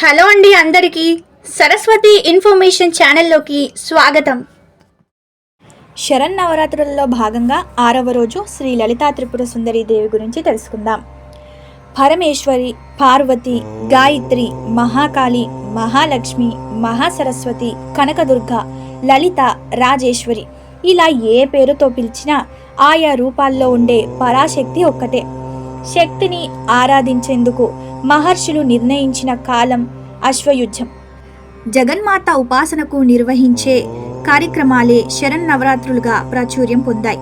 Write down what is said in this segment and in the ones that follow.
Hello అండి అందరికీ Saraswati information ఛానల్లోకి స్వాగతం. శరణ్ నవరాత్రులలో భాగంగా ఆరవ రోజు శ్రీ లలితా త్రిపుర సుందరి దేవి గురించి తెలుసుకుందాం. పరమేశ్వరి పార్వతి గాయత్రి మహాకాళి మహాలక్ష్మి మహాసరస్వతి కనకదుర్గ లలిత రాజేశ్వరి ఇలా ఏ పేరుతో పిలిచినా ఆయా రూపాల్లో ఉండే పరాశక్తి ఒక్కటే. శక్తిని ఆరాధించేందుకు మహర్షులు నిర్ణయించిన కాలం అశ్వయుద్ధం. జగన్మాత ఉపాసనకు నిర్వహించే కార్యక్రమాలే శరణ్ నవరాత్రులుగా ప్రాచుర్యం పొందాయి.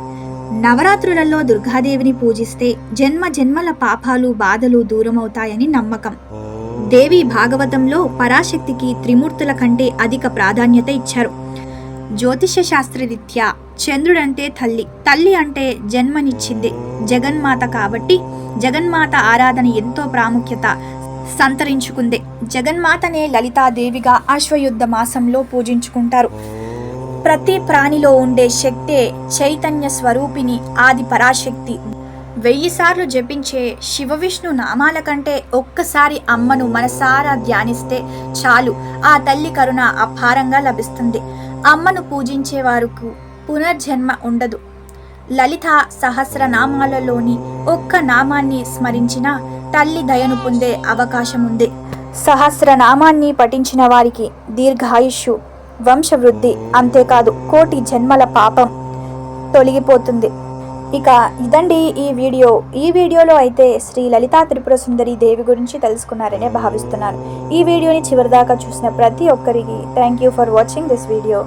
నవరాత్రులలో దుర్గాదేవిని పూజిస్తే జన్మ జన్మల పాపాలు బాధలు దూరమవుతాయని నమ్మకం. దేవి భాగవతంలో పరాశక్తికి త్రిమూర్తుల కంటే అధిక ప్రాధాన్యత ఇచ్చారు. జ్యోతిష శాస్త్రరీత్యా చంద్రుడంటే తల్లి. తల్లి అంటే జన్మనిచ్చింది. జగన్మాత కాబట్టి జగన్మాత ఆరాధన ఎంతో ప్రాముఖ్యత సంతరించుకుంది. జగన్మాతనే లలితాదేవిగా అశ్వయుద్ధ మాసంలో పూజించుకుంటారు. ప్రతి ప్రాణిలో ఉండే శక్తే చైతన్య స్వరూపిణి ఆది పరాశక్తి. వెయ్యి సార్లు జపించే శివ విష్ణు నామాల కంటే ఒక్కసారి అమ్మను మనసారా ధ్యానిస్తే చాలు. ఆ తల్లి కరుణ అపారంగా లభిస్తుంది. అమ్మను పూజించేవారుకు పునర్జన్మ ఉండదు. లలిత సహస్రనామాలలోని ఒక్క నామాన్ని స్మరించిన తల్లి దయను పొందే అవకాశం ఉంది సహస్రనామాన్ని పఠించిన వారికి దీర్ఘాయుష్యు వంశవృద్ధి అంతేకాదు కోటి జన్మల పాపం తొలగిపోతుంది. ఇక ఇదండి ఈ వీడియో. ఈ వీడియోలో అయితే శ్రీ లలితా త్రిపుర సుందరి దేవి గురించి తెలుసుకున్నారనే భావిస్తున్నాను. ఈ వీడియోని చివరిదాకా చూసిన ప్రతి ఒక్కరికి thank you for watching this video.